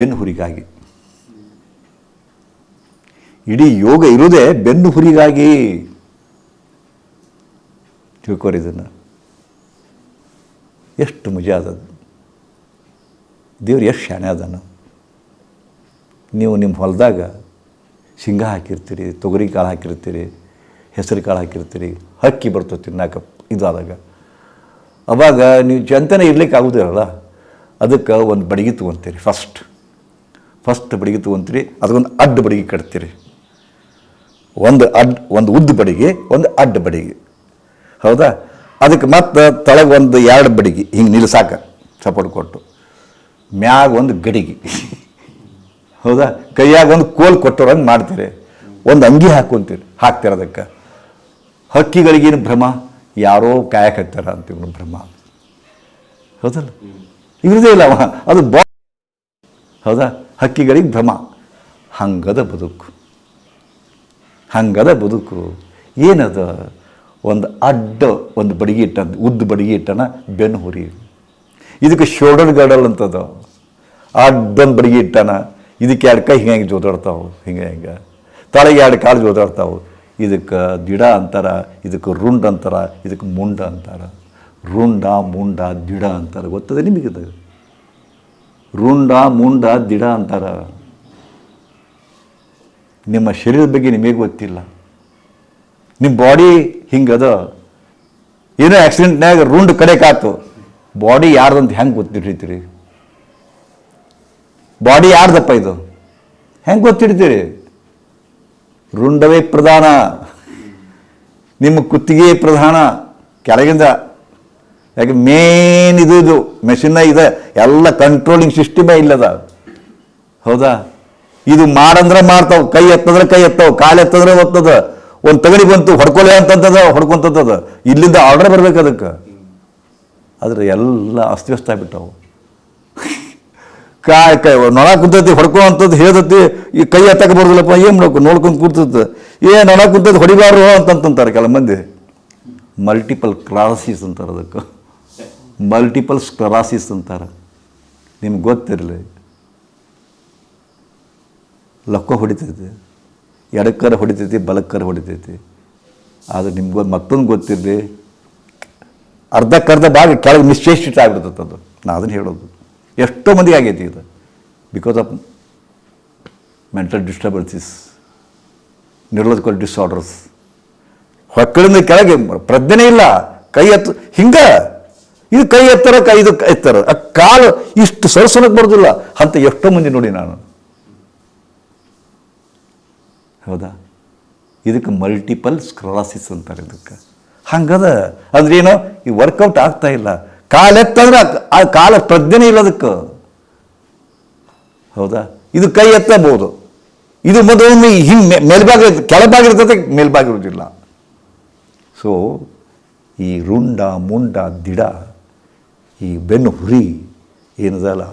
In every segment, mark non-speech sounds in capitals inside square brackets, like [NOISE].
ಬೆನ್ನು ಹುರಿಗಾಗಿ. ಇಡೀ ಯೋಗ ಇರುವುದೇ ಬೆನ್ನು ಹುರಿಗಾಗಿ. ತಿಳ್ಕೊರಿ ಇದನ್ನು. ಎಷ್ಟು ಮಜಾ ಅದದು ದೇವ್ರು ಎಷ್ಟು ಶಾಣೆ ಅದನ್ನು ನೀವು ನಿಮ್ಮ ಹೊಲದಾಗ ಶೇಂಗಾ ಹಾಕಿರ್ತೀರಿ, ತೊಗರಿ ಕಾಳು ಹಾಕಿರ್ತೀರಿ, ಹೆಸರು ಕಾಳು ಹಾಕಿರ್ತೀರಿ, ಹಕ್ಕಿ ಬರ್ತದೆ ತಿನ್ನಾಕ ಇದಾದಾಗ. ಅವಾಗ ನೀವು ಚಂತನೇ ಇರ್ಲಿಕ್ಕೆ ಆಗೋದಿರಲ್ಲ. ಅದಕ್ಕೆ ಒಂದು ಬಡಗಿ ತೊಗೊತೀರಿ ಫಸ್ಟ್ ಫಸ್ಟ್ ಬಡಿಗೆ ತೊಗೊಂತೀರಿ, ಅದಕ್ಕೊಂದು ಅಡ್ಡ ಬಡಿಗೆ ಕಟ್ತೀರಿ. ಒಂದು ಅಡ್, ಒಂದು ಉದ್ದ ಬಡಿಗೆ, ಒಂದು ಅಡ್ಡ ಬಡಿಗೆ. ಹೌದಾ? ಅದಕ್ಕೆ ಮತ್ತೆ ತಳಗೆ ಒಂದು ಎರಡು ಬಡಿಗೆ, ಹಿಂಗೆ ನಿಲ್ಲಿಸಾಕ ಸಪೋರ್ಟ್ ಕೊಟ್ಟು. ಮ್ಯಾಗ ಒಂದು ಗಡಿಗೆ. [LAUGHS] ಹೌದಾ? ಕೈಯಾಗ ಒಂದು ಕೋಲ್ ಕೊಟ್ಟೋರಂಗೆ ಮಾಡ್ತೀರಿ. ಒಂದು ಅಂಗಿ ಹಾಕೊಂತೀರಿ, ಹಾಕ್ತೀರ ಅದಕ್ಕೆ. ಹಕ್ಕಿಗಳಿಗೇನು ಭ್ರಮ? ಯಾರೋ ಕಾಯಕತ್ತಾರ ಅಂತ ಇವನು ಭ್ರಮ. ಹೌದಲ್ಲ? ಇವ್ರದೇ ಇಲ್ಲ ಅದು ಹೌದಾ? ಹಕ್ಕಿಗಳಿಗೆ ಭ್ರಮ. ಹಂಗದ ಬದುಕು. ಹಂಗದ ಬದುಕು. ಏನದ? ಒಂದು ಅಡ್ಡ ಒಂದು ಬಡಿಗೆ ಇಟ್ಟಂತ, ಉದ್ದ ಬಡಿಗೆ ಇಟ್ಟನ ಬೆನ್ನು ಹುರಿ ಇದಕ್ಕೆ ಶೋಲ್ಡರ್ ಗಡಲ್ ಅಂತದ. ಅಡ್ಡೊಂದು ಬಡಿಗೆ ಇಟ್ಟಾನ. ಇದಕ್ಕೆ ಎರಡು ಕೈ ಹಿಂಗೆ ಹಿಂಗೆ ಜೋದಾಡ್ತಾವೆ, ಹಿಂಗೆ ಹಿಂಗೆ. ತಲೆಗೆ ಎರಡು ಕಾಲು ಜೋದಾಡ್ತಾವೆ. ಇದಕ್ಕೆ ದಿಡ ಅಂತಾರ, ಇದಕ್ಕೆ ರುಂಡ್ ಅಂತಾರ, ಇದಕ್ಕೆ ಮುಂಡ ಅಂತಾರ. ರುಂಡ, ಮುಂಡ, ದಿಡ ಅಂತಾರ. ಗೊತ್ತದೆ ನಿಮಗಿದು? ರುಂಡ ಮುಂಡ ದಿಡ ಅಂತಾರ. ನಿಮ್ಮ ಶರೀರದ ಬಗ್ಗೆ ನಿಮಗೆ ಗೊತ್ತಿಲ್ಲ. ನಿಮ್ಮ ಬಾಡಿ ಹಿಂಗದ. ಏನೋ ಆಕ್ಸಿಡೆಂಟ್ನಾಗ ರುಂಡ್ ಕಡೆ ಕಾತು. ಬಾಡಿ ಯಾರ್ದಂತ ಹೆಂಗೆ ಗೊತ್ತಿಟ್ಟಿರ್ತೀರಿ? ಬಾಡಿ ಯಾರ್ದಪ್ಪ ಇದು? ಹೆಂಗೆ ಗೊತ್ತಿಡ್ತೀರಿ? ರುಂಡವೇ ಪ್ರಧಾನ. ನಿಮ್ಮ ಕುತ್ತಿಗೆ ಪ್ರಧಾನ. ಕೆಳಗಿಂದ ಯಾಕೆ ಮೇನ್ ಇದು ಇದು ಮೆಷಿನ್ನ ಇದೆ. ಎಲ್ಲ ಕಂಟ್ರೋಲಿಂಗ್ ಸಿಸ್ಟಮೇ ಇಲ್ಲದ. ಹೌದಾ? ಇದು ಮಾಡಂದ್ರೆ ಮಾಡ್ತಾವ, ಕೈ ಎತ್ತಂದ್ರೆ ಕೈ ಎತ್ತಾವ, ಕಾಲು ಎತ್ತಂದ್ರೆ ಒತ್ತದ. ಒಂದು ತಗಡಿ ಬಂತು, ಹೊಡ್ಕೊಲೆ ಅಂತಂತದ ಹೊಡ್ಕೊಂತದ ಇಲ್ಲಿಂದ ಆರ್ಡರ್ ಬರ್ಬೇಕು ಅದಕ್ಕೆ. ಆದ್ರೆ ಎಲ್ಲ ಅಸ್ತವ್ಯಸ್ತ ಆಗ್ಬಿಟ್ಟವು. ಕಾಯ್ ಕೈ ನೊಣ ಕುಂತೈತಿ, ಹೊಡ್ಕೊ ಅಂತದ್ದು ಹೇಳ್ದತಿ ಈ ಕೈ ಎತ್ತಕ್ಕೆ ಬರೋದಿಲ್ಲಪ್ಪ ಏನು ಮಾಡಬೇಕು? ನೋಡ್ಕೊಂಡು ಕೂರ್ತದ ಏ, ನೊಣ ಕುಂತೈತಿ, ಹೊಡಿಬಾರ್ದು ಅಂತಂತಾರೆ ಕೆಲ ಮಂದಿ. ಮಲ್ಟಿಪಲ್ ಕ್ರಾಸಿಸ್ ಅಂತಾರೆ ಅದಕ್ಕೆ. ಮಲ್ಟಿಪಲ್ ಸ್ಕ್ಲರಾಸಿಸ್ ಅಂತಾರೆ. ನಿಮ್ಗೆ ಗೊತ್ತಿರಲಿ. ಲಕ್ಕ ಹೊಡಿತೈತಿ. ಎಡಕ್ಕರ ಹೊಡಿತೈತಿ ಬಲಕ್ಕರ ಹೊಡಿತೈತಿ. ಆದರೆ ನಿಮ್ಗೆ ಮತ್ತೊಂದು ಗೊತ್ತಿರಲಿ. ಅರ್ಧಕ್ಕರ್ಧ ಭಾಗ ಕೆಳಗೆ ನಿಶ್ಚೇಷಿತ ಆಗ್ಬಿಡ್ತದೆ ಅದು. ನಾ ಅದನ್ನು ಹೇಳೋದು. ಎಷ್ಟೋ ಮಂದಿ ಆಗೈತಿ ಇದು. Because of mental disturbances neurological disorders ಹೊಕ್ಕಳಿಂದ ಕೆಳಗೆ ಪ್ರಜ್ಞೆ ಇಲ್ಲ. ಕೈ ಎತ್ತು ಹಿಂಗ ಇದು ಕೈ ಎತ್ತರ, ಕೈ ಇದು ಎತ್ತರ. ಕಾಲು ಇಷ್ಟು ಸರಸನಕ್ಕೆ ಬರೋದಿಲ್ಲ. ಅಂತ ಎಷ್ಟೋ ಮಂದಿ ನೋಡಿ ನಾನು. ಹೌದಾ? ಇದಕ್ಕೆ ಮಲ್ಟಿಪಲ್ ಸ್ಕ್ರಾಸಿಸ್ ಅಂತಾರೆ ಇದಕ್ಕೆ. ಹಂಗದ, ಅಂದ್ರೆ ಏನು ಈ ವರ್ಕೌಟ್ ಆಗ್ತಾ ಇಲ್ಲ. ಕಾಲೆತ್ತಂದ್ರೆ ಆ- ಕಾಲ ಪ್ರಜ್ಞೆ ಇಲ್ಲ ಅದಕ್ಕೆ. ಹೌದಾ? ಇದು ಕೈ ಎತ್ತಬಹುದು. ಇದು ಮೊದಲೊಮ್ಮೆ ಹಿಂಗೆ ಮೇಲ್ಭಾಗ ಕೆಳಭಾಗಿರ್ತದೆ ಮೇಲ್ಭಾಗಿರೋದಿಲ್ಲ ಸೊ ಈ ರುಂಡ, ಮುಂಡ, ದಿಡ ಈ ಬೆನ್ನು ಹುರಿ ಏನದಲ್ಲ,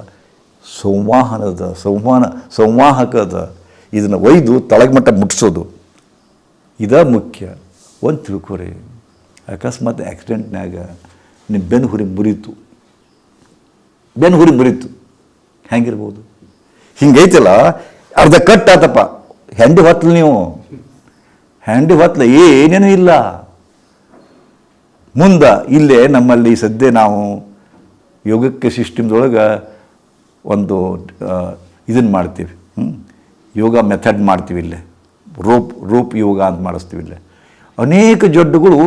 ಸಂವಾಹನದ, ಸಂವಹನ, ಸಂವಾಹಕದ ಇದನ್ನು ಒಯ್ದು ತಳಗಮಟ್ಟ ಮುಟ್ಟಿಸೋದು ಇದ ಮುಖ್ಯ. ಒಂದು ತಿಳ್ಕೊರಿ, ಅಕಸ್ಮಾತ್ ಆಕ್ಸಿಡೆಂಟ್ನಾಗ ನಿಮ್ಮ ಬೆನ್ನು ಹುರಿ ಮುರಿತು. ಬೆನ್ನು ಹುರಿ ಮುರಿತು. ಹೆಂಗಿರ್ಬೋದು? ಹಿಂಗೈತಲ್ಲ, ಅರ್ಧ ಕಟ್ ಆತಪ್ಪ. ಹೆಂಡಿ ಹೊತ್ತಲು ನೀವು. ಹೆಂಡಿ ಹೊತ್ತಲ ಏನೇನೂ ಇಲ್ಲ. ಮುಂದೆ ಇಲ್ಲೇ ನಮ್ಮಲ್ಲಿ ಸದ್ಯ ನಾವು ಯೋಗಕ್ಕೆ ಸಿಸ್ಟಮ್ದೊಳಗೆ ಒಂದು ಇದನ್ನು ಮಾಡ್ತೀವಿ? ಯೋಗ ಮೆಥಡ್ ಮಾಡ್ತೀವಿ ಇಲ್ಲೇ. ರೋಪ್, ರೂಪ್ ಯೋಗ ಅಂತ ಮಾಡಿಸ್ತೀವಿ ಇಲ್ಲೇ. ಅನೇಕ ಜಡ್ಡುಗಳು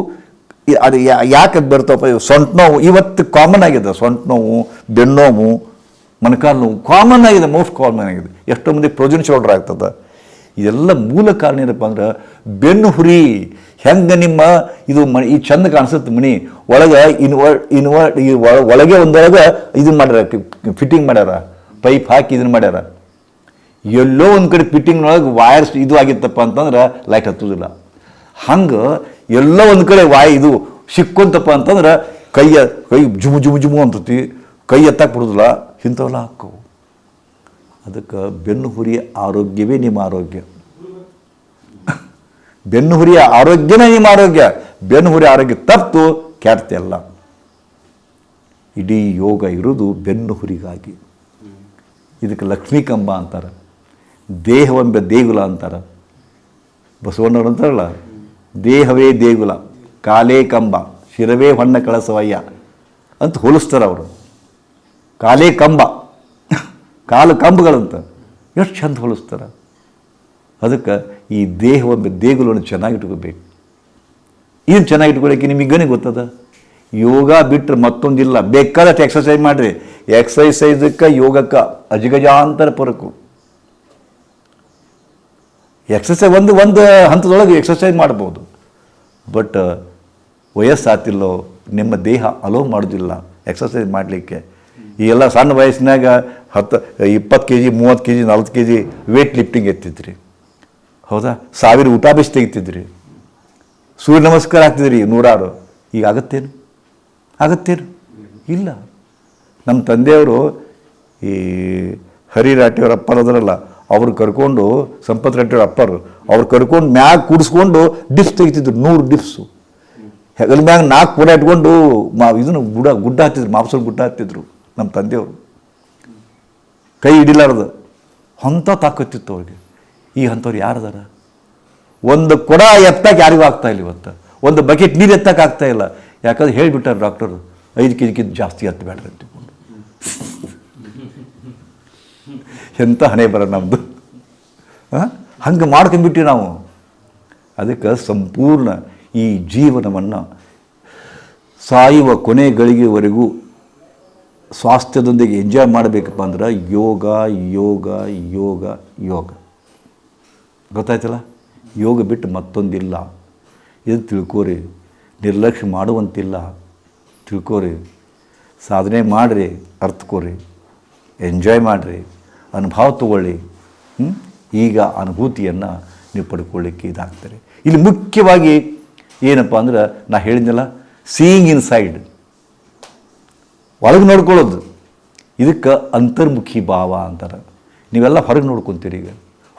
ಅದು ಯಾಕೆ ಬರ್ತಾವಪ್ಪ? ಸೊಂಟ ನೋವು. ಇವತ್ತು ಕಾಮನ್ ಆಗಿದೆ. ಸೊಂಟ ನೋವು ಬೆನ್ನೋವು ಮೊಣಕಾಲು ನೋವು. ಕಾಮನ್ ಆಗಿದೆ. ಮೋಸ್ಟ್ ಕಾಮನ್ ಆಗಿದೆ. ಎಷ್ಟೋ ಮಂದಿ ಪ್ರೊಜನ್ ಶೋಲ್ಡ್ರ್ ಆಗ್ತದೆ. ಇದೆಲ್ಲ ಮೂಲ ಕಾರಣ ಏನಪ್ಪ ಅಂದ್ರೆ ಬೆನ್ನು ಹುರಿ. ಹೆಂಗೆ ನಿಮ್ಮ ಇದು ಮನೆ ಈ ಚಂದ ಕಾಣಿಸುತ್ತೆ ಮನಿ ಒಳಗೆ ಇನ್ವರ್ ಇನ್ವರ್ಟ್ ಒಳಗೆ ಒಂದೊಳಗೆ ಇದನ್ನ ಮಾಡ್ಯಾರ ಫಿಟ್ಟಿಂಗ್ ಮಾಡ್ಯಾರ ಪೈಪ್ ಹಾಕಿ ಇದನ್ನ ಮಾಡ್ಯಾರ. ಎಲ್ಲೋ ಒಂದು ಕಡೆ ಫಿಟ್ಟಿಂಗ್ನೊಳಗೆ ವಾಯರ್ಸ್ ಇದು ಆಗಿತ್ತಪ್ಪ ಅಂತಂದ್ರೆ ಲೈಟ್ ಹತ್ತುವುದಿಲ್ಲ ಹಂಗೆ ಎಲ್ಲೋ ಒಂದು ಕಡೆ ವಾಯ್ ಇದು ಸಿಕ್ಕೊಂತಪ್ಪ ಅಂತಂದ್ರೆ ಕೈಯ ಕೈ ಜುಮು ಜುಮು ಜುಮು ಅಂತತಿ ಕೈ ಎತ್ತಕ್ಕೆ ಬಿಡೋದಿಲ್ಲ, ಇಂಥವೆಲ್ಲ ಹಾಕವು ಅದಕ್ಕೆ ಬೆನ್ನು ಹುರಿಯ ಆರೋಗ್ಯವೇ ನಿಮ್ಮ ಆರೋಗ್ಯ. ಬೆನ್ನು ಹುರಿಯ ಆರೋಗ್ಯನೇ ನಿಮ್ಮ ಆರೋಗ್ಯ ಬೆನ್ನು ಹುರಿ ಆರೋಗ್ಯ ತಪ್ಪು ಕೆಡ್ತೆಲ್ಲ ಇಡೀ ಯೋಗ ಇರುವುದು ಬೆನ್ನು ಹುರಿಗಾಗಿ ಇದಕ್ಕೆ ಲಕ್ಷ್ಮೀ ಕಂಬ ಅಂತಾರೆ. ದೇಹವೆಂಬ ದೇಗುಲ ಅಂತಾರೆ. ಬಸವಣ್ಣವ್ರು ಅಂತಾರಲ್ಲ? ದೇಹವೇ ದೇಗುಲ. ಕಾಲೇ ಕಂಬ. ಶಿರವೇ ಹೊಣ್ಣ ಕಳಸವಯ್ಯ ಅಂತ ಹೋಲಿಸ್ತಾರೆ ಅವರು. ಕಾಲೇ ಕಂಬ. ಕಾಲು ಕಂಬಗಳಂತ. ಎಷ್ಟು ಚಂದ ಹೋಲಿಸ್ತಾರೆ. ಅದಕ್ಕೆ ಈ ದೇಹವೆಂಬ ದೇಗುಲವನ್ನು ಚೆನ್ನಾಗಿ ಇಟ್ಕೋಬೇಕು. ಏನು ಚೆನ್ನಾಗಿ ನಿಮಗೇನೆ ಗೊತ್ತದ? ಯೋಗ ಬಿಟ್ಟರೆ ಮತ್ತೊಂದಿಲ್ಲ. ಬೇಕಾದಷ್ಟು ಎಕ್ಸಸೈಸ್ ಮಾಡಿರಿ. ಎಕ್ಸಸೈಸಕ್ಕೆ ಯೋಗಕ್ಕೆ ಅಜಗಜಾಂತರ ಪರಕು. ಎಕ್ಸಸೈಸ್ ಒಂದು ಒಂದು ಹಂತದೊಳಗೆ ಎಕ್ಸಸೈಸ್ ಮಾಡ್ಬೋದು. ಬಟ್ ವಯಸ್ಸಾತಿಲ್ಲೋ, ನಿಮ್ಮ ದೇಹ ಅಲೋ ಮಾಡೋದಿಲ್ಲ ಎಕ್ಸಸೈಸ್ ಮಾಡಲಿಕ್ಕೆ. ಈ ಎಲ್ಲ ಸಣ್ಣ ವಯಸ್ಸಿನಾಗ ಹತ್ತು, ಇಪ್ಪತ್ತು ಕೆ ಜಿ ಮೂವತ್ತು ಕೆ ಜಿ ನಲ್ವತ್ತು ಕೆ ಜಿ ವೇಟ್ ಲಿಫ್ಟಿಂಗ್ ಎತ್ತಿದ್ರಿ. ಹೌದಾ? ಸಾವಿರ ಊಟ ಬೆಸ್ಟ್ ತೆಗಿತಿದ್ರಿ ಸೂರ್ಯ ನಮಸ್ಕಾರ ಆಗ್ತಿದ್ರಿ ನೂರಾರು. ಈಗ ಆಗತ್ತೇನು? ಆಗತ್ತೇನು? ಇಲ್ಲ. ನಮ್ಮ ತಂದೆಯವರು ಈ ಹರಿ ರಾಟಿಯವ್ರ ಅಪ್ಪರದ್ರಲ್ಲ ಅವ್ರು ಕರ್ಕೊಂಡು ಸಂಪತ್ ರಾಟಿಯವ್ರ ಅಪ್ಪರು, ಅವ್ರು ಕರ್ಕೊಂಡು ಮ್ಯಾಗ ಕೂಡಿಸ್ಕೊಂಡು ಡಿಪ್ಸ್ ತೆಗಿತಿದ್ರು, ನೂರು ಡಿಪ್ಸು. ಹೆಗಲ ಮ್ಯಾಗ ನಾಲ್ಕು ಕೂಡ ಇಟ್ಕೊಂಡು ಮಾ, ಇದನ್ನು ಗುಡ, ಗುಡ್ಡ ಹತ್ತಿದ್ರು ಮಾಂಸದ ಗುಡ್ಡ ಹಾಕ್ತಿದ್ರು ನಮ್ಮ ತಂದೆಯವರು. ಕೈ ಹಿಡಿಲಾರದು. ಅಂಥ ತಾಕತ್ತಿತ್ತು ಅವ್ರಿಗೆ. ಈ ಅಂಥವ್ರು ಯಾರದಾರ? ಒಂದು ಕೊಡ ಎತ್ತಕ್ಕೆ ಯಾರಿಗೂ ಆಗ್ತಾ ಇಲ್ಲ ಇವತ್ತು. ಒಂದು ಬಕೆಟ್ ನೀರು ಎತ್ತಕ್ಕೆ ಆಗ್ತಾ ಇಲ್ಲ. ಯಾಕಂದ್ರೆ ಹೇಳಿಬಿಟ್ಟಾರೆ ಡಾಕ್ಟರ್, ಐದು ಕೆ ಜಿಗಿಂತ ಜಾಸ್ತಿ ಎತ್ತಬೇಡ್ರಿ ಅಂತ ತಿಳ್ಕೊಂಡು ಎಂಥ ಹಣೆ ಬರ ನಮ್ಮದು ಹಂಗೆ ಮಾಡ್ಕೊಂಡ್ಬಿಟ್ಟು ನಾವು. ಅದಕ್ಕೆ ಸಂಪೂರ್ಣ ಈ ಜೀವನವನ್ನು ಸಾಯುವ ಕೊನೆ ಗಳಿಗೆವರೆಗೂ ಸ್ವಾಸ್ಥ್ಯದೊಂದಿಗೆ ಎಂಜಾಯ್ ಮಾಡಬೇಕಪ್ಪ ಅಂದ್ರೆ ಯೋಗ ಯೋಗ ಯೋಗ ಯೋಗ. ಗೊತ್ತಾಯ್ತಲ್ಲ? ಯೋಗ ಬಿಟ್ಟು ಮತ್ತೊಂದಿಲ್ಲ. ಇದು ತಿಳ್ಕೋರಿ. ನಿರ್ಲಕ್ಷ್ಯ ಮಾಡುವಂತಿಲ್ಲ. ತಿಳ್ಕೋರಿ. ಸಾಧನೆ ಮಾಡಿರಿ, ಅರ್ಥಕೋರಿ. ಎಂಜಾಯ್ ಮಾಡಿರಿ. ಅನುಭವ ತಗೊಳ್ಳಿ. ಈಗ ಅನುಭೂತಿಯನ್ನು ನೀವು ಪಡ್ಕೊಳ್ಳಿಕ್ಕೆ ಇದಾಗ್ತಾರೆ ಇಲ್ಲಿ ಮುಖ್ಯವಾಗಿ ಏನಪ್ಪ ಅಂದ್ರೆ ನಾ ಹೇಳಿದ್ನಲ್ಲ ಸೀಯಿಂಗ್ ಇನ್ ಸೈಡ್ ಒಳಗೆ ನೋಡ್ಕೊಳ್ಳೋದು. ಇದಕ್ಕೆ ಅಂತರ್ಮುಖಿ ಭಾವ ಅಂತಾರೆ. ನೀವೆಲ್ಲ ಹೊರಗೆ ನೋಡ್ಕೊತೀರಿ ಈಗ.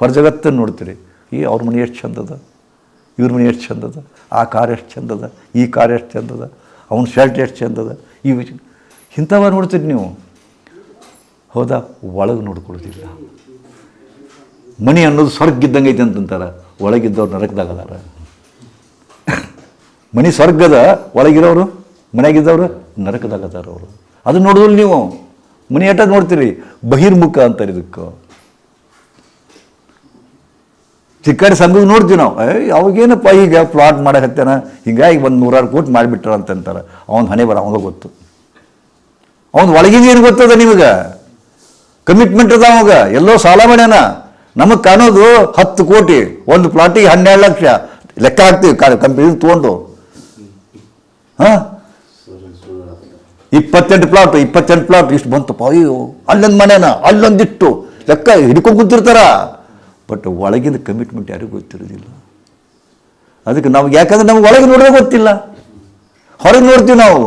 ಹೊರ ಜಗತ್ತನ್ನು ನೋಡ್ತೀರಿ ಈ ಅವ್ರ ಮನೆ ಎಷ್ಟು ಚಂದದ, ಇವ್ರ ಮನೆ ಎಷ್ಟು ಚಂದದ, ಆ ಕಾರ್ ಎಷ್ಟು ಚಂದದ, ಈ ಕಾರ್ ಎಷ್ಟು ಚಂದದ, ಅವ್ನ ಶರ್ಟ್ ಎಷ್ಟು ಚಂದದ, ಈ ಇಂಥವ ನೋಡ್ತೀರಿ ನೀವು. ಹೌದಾ? ಒಳಗೆ ನೋಡ್ಕೊಳ್ಳೋದಿಲ್ಲ. ಮನೆ ಅನ್ನೋದು ಸ್ವರ್ಗ ಇದ್ದಂಗೆ ಐತೆ ಅಂತಂತಾರೆ, ಒಳಗಿದ್ದವ್ರು ನರಕದಾಗದಾರ. ಮನೆ ಸ್ವರ್ಗದ, ಒಳಗಿರೋರು ಮನೆಯಾಗಿದ್ದವರು ನರಕದಾಗ ಅದಾರ ಅವರು. ಅದು ನೋಡಿದ್ರು ನೀವು, ಮನೆ ಏಟ ನೋಡ್ತೀರಿ, ಬಹಿರ್ಮುಖ ಅಂತಾರೆ ಇದಕ್ಕೆ. ಚಿಕ್ಕಡಿ ಸಂಘಕ್ಕೆ ನೋಡ್ತೀವಿ ನಾವು. ಅವಾಗೇನಪ್ಪ ಈಗ ಪ್ಲಾಟ್ ಮಾಡಕತ್ತೇನ? ಹಿಂಗಾಗಿ ಒಂದು ನೂರಾರು ಕೋಟಿ ಮಾಡಿಬಿಟ್ರ ಅಂತಂತಾರೆ ಅವನ ಹಣೆ ಬರ ಅವಾಗ ಗೊತ್ತು. ಅವನ ಒಳಗಿನ ಏನು ಗೊತ್ತದ ನಿಮಗೆ? ಕಮಿಟ್ಮೆಂಟ್ ಅದ ಅವಾಗ. ಎಲ್ಲೋ ಸಾಲ ಮಾಡ್ಯಾನ. ನಮಗೆ ಕಾಣೋದು ಹತ್ತು ಕೋಟಿ. ಒಂದು ಪ್ಲಾಟಿಗೆ ಹನ್ನೆರಡು ಲಕ್ಷ. ಲೆಕ್ಕ ಹಾಕ್ತೀವಿ ಕಂಪ್ನಿ ತೊಗೊಂಡು. ಹಾಂ? ಇಪ್ಪತ್ತೆಂಟು ಪ್ಲಾಟ್ ಇಪ್ಪತ್ತೆಂಟು ಪ್ಲಾಟ್ ಇಷ್ಟು ಬಂತಪ್ಪ. ಅಯ್ಯೋ, ಅಲ್ಲೊಂದು ಮನೆನ ಅಲ್ಲೊಂದಿಟ್ಟು. ಲೆಕ್ಕ ಹಿಡ್ಕೊಂಡು ಕೂತಿರ್ತಾರ. ಬಟ್ ಒಳಗಿನ ಕಮಿಟ್ಮೆಂಟ್ ಯಾರಿಗೂ ಗೊತ್ತಿರೋದಿಲ್ಲ ಅದಕ್ಕೆ ನಾವು ಯಾಕಂದ್ರೆ ನಮ್ಗೆ ಒಳಗೆ ನೋಡೋದೇ ಗೊತ್ತಿಲ್ಲ. ಹೊರಗೆ ನೋಡ್ತೀವಿ ನಾವು.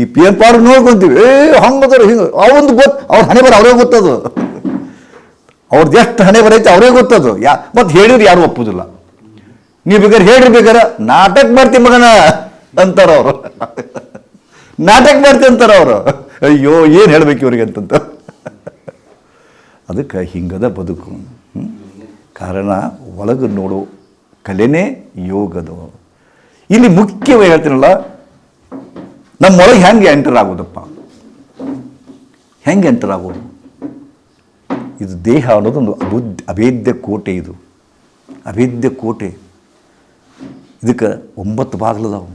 ಈ ಪಿ ಎಂ ಪಾರ್ಕ್ ನೋಡ್ಕೊಂತೀವಿ. ಏ ಹಂಗದಾರ ಹಿಂಗೆ. ಅವೊಂದು ಗೊತ್ತು ಅವ್ರ ಹಣೆ ಬರ ಅವರೇ ಗೊತ್ತದು. ಅವ್ರದ್ದು ಎಷ್ಟು ಹಣೆ ಬರೈತೆ ಅವರೇ ಗೊತ್ತದು. ಯಾ ಮತ್ತು ಹೇಳಿದ್ರೆ ಯಾರು ಒಪ್ಪುದಿಲ್ಲ. ನೀವು ಬೇಕಾದ್ರೆ ಹೇಳಿರಿ ಬೇಕಾರೆ ನಾಟಕ ಮಾಡ್ತೀನಿ ಮಗನ ಅಂತಾರೆ ಅವರು. ನಾಟಕ ಮಾಡ್ತೀನಿ ಅಂತಾರೆ ಅವರು. ಅಯ್ಯೋ, ಏನು ಹೇಳ್ಬೇಕು ಇವ್ರಿಗೆ ಅಂತಂತ. ಅದಕ್ಕೆ ಹಿಂಗದ ಬದುಕು? ಕಾರಣ ಒಳಗೆ ನೋಡೋ, ಕಲೆನೇ ಯೋಗದು. ಇಲ್ಲಿ ಮುಖ್ಯವಾಗಿ ಹೇಳ್ತೀನಲ್ಲ, ನಮ್ಮೊಳಗೆ ಹೆಂಗೆ ಎಂಟರ್ ಆಗೋದಪ್ಪ? ಹೆಂಗೆ ಎಂಟರ್ ಆಗೋದು? ಇದು ದೇಹ ಅನ್ನೋದೊಂದು ಅಬುದ್, ಅಭೇದ್ಯ ಕೋಟೆ ಇದು. ಅಭೇದ್ಯ ಕೋಟೆ. ಇದಕ್ಕೆ ಒಂಬತ್ತು ಬಾಗಿಲದಾವ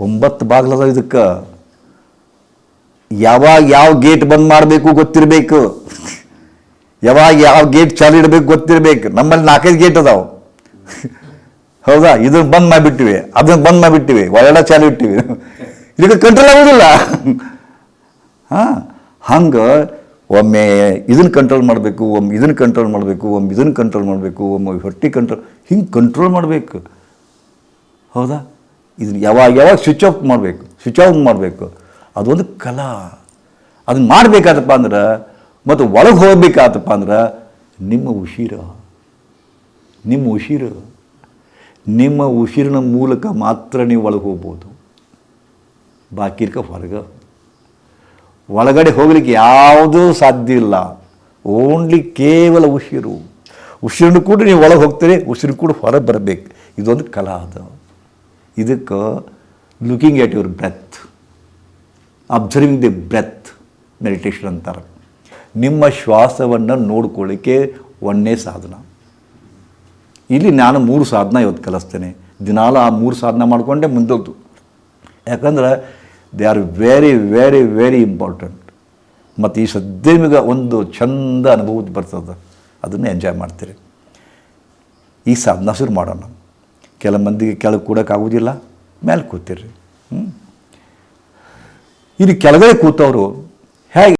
ಒಂಬತ್ತು ಬಾಗಿಲದಾವ ಇದಕ್ಕೆ. ಯಾವಾಗ ಯಾವ ಗೇಟ್ ಬಂದ್ ಮಾಡಬೇಕು ಗೊತ್ತಿರಬೇಕು. ಯಾವಾಗ ಯಾವ ಗೇಟ್ ಚಾಲು ಇಡಬೇಕು ಗೊತ್ತಿರಬೇಕು. ನಮ್ಮಲ್ಲಿ ನಾಲ್ಕೈದು ಗೇಟ್ ಅದಾವೆ. ಹೌದಾ? ಇದನ್ನ ಬಂದ್ ಮಾಡಿಬಿಟ್ಟಿವಿ. ಅದನ್ನ ಬಂದ್ ಮಾಡಿಬಿಟ್ಟಿವಿ. ಒಳ್ಳೆ ಚಾಲು ಇಟ್ಟಿವಿ. ಇದಕ್ಕೆ ಕಂಟ್ರೋಲ್ ಆಗೋದಿಲ್ಲ. ಹಾಂ? ಹಂಗೆ ಒಮ್ಮೆ ಇದನ್ನು ಕಂಟ್ರೋಲ್ ಮಾಡಬೇಕು, ಒಮ್ಮೆ ಇದನ್ನು ಕಂಟ್ರೋಲ್ ಮಾಡಬೇಕು, ಒಮ್ಮೆ ಇದನ್ನು ಕಂಟ್ರೋಲ್ ಮಾಡಬೇಕು, ಒಮ್ಮೆ ಹೊಟ್ಟೆ ಕಂಟ್ರೋಲ್ ಹಿಂಗೆ ಕಂಟ್ರೋಲ್ ಮಾಡಬೇಕು. ಹೌದಾ? ಇದನ್ನ ಯಾವಾಗ ಯಾವಾಗ ಸ್ವಿಚ್ ಆಫ್ ಮಾಡಬೇಕು ಸ್ವಿಚ್ ಆಫ್ ಮಾಡಬೇಕು. ಅದೊಂದು ಕಲಾ. ಅದನ್ನ ಮಾಡಬೇಕಾದಪ್ಪ ಅಂದ್ರೆ ಮತ್ತು ಒಳಗೆ ಹೋಗ್ಬೇಕಾತಪ್ಪ ಅಂದ್ರೆ ನಿಮ್ಮ ಉಸಿರು. ನಿಮ್ಮ ಉಸಿರು. ನಿಮ್ಮ ಉಸಿರಿನ ಮೂಲಕ ಮಾತ್ರ ನೀವು ಒಳಗೆ ಹೋಗ್ಬೋದು. ಬಾಕಿರ್ಕ ಹೊರಗೆ. ಒಳಗಡೆ ಹೋಗಲಿಕ್ಕೆ ಯಾವುದೂ ಸಾಧ್ಯ ಇಲ್ಲ. ಓನ್ಲಿ ಕೇವಲ ಉಸಿರು. ಉಸಿರನ್ನು ಕೂಡ ನೀವು ಒಳಗೆ ಹೋಗ್ತೀರಿ, ಉಸಿರು ಕೂಡ ಹೊರಗೆ ಬರಬೇಕು. ಇದೊಂದು ಕಲಾ ಅದು. ಇದಕ್ಕೆ looking at your breath observing the breath meditation ಅಂತಾರೆ. ನಿಮ್ಮ ಶ್ವಾಸವನ್ನು ನೋಡ್ಕೊಳ್ಳಿಕ್ಕೆ ಒಂದೇ ಸಾಧನ. ಇಲ್ಲಿ ನಾನು ಮೂರು ಸಾಧನ ಇವತ್ತು ಕಲಿಸ್ತೇನೆ. ದಿನಾಲ ಆ ಮೂರು ಸಾಧನ ಮಾಡಿಕೊಂಡೇ ಮುಂದೋಗ್ತು ಯಾಕಂದ್ರೆ they are very very very important. ಮತ್ತು ಈ ಸದ್ಯ ನಿಮಗೆ ಒಂದು ಚಂದ ಅನುಭವ ಬರ್ತದೆ. ಅದನ್ನು ಎಂಜಾಯ್ ಮಾಡ್ತೀರಿ. ಈ ಸಾಧನ ಶುರು ಮಾಡೋಣ. ಕೆಲ ಮಂದಿಗೆ ಕೆಳಗೆ ಕೂಡೋಕ್ಕಾಗೋದಿಲ್ಲ ಮೇಲೆ ಕೂತಿರ್ರಿ. ಇಲ್ಲಿ ಕೆಳಗಡೆ ಕೂತವರು ಹೇಗೆ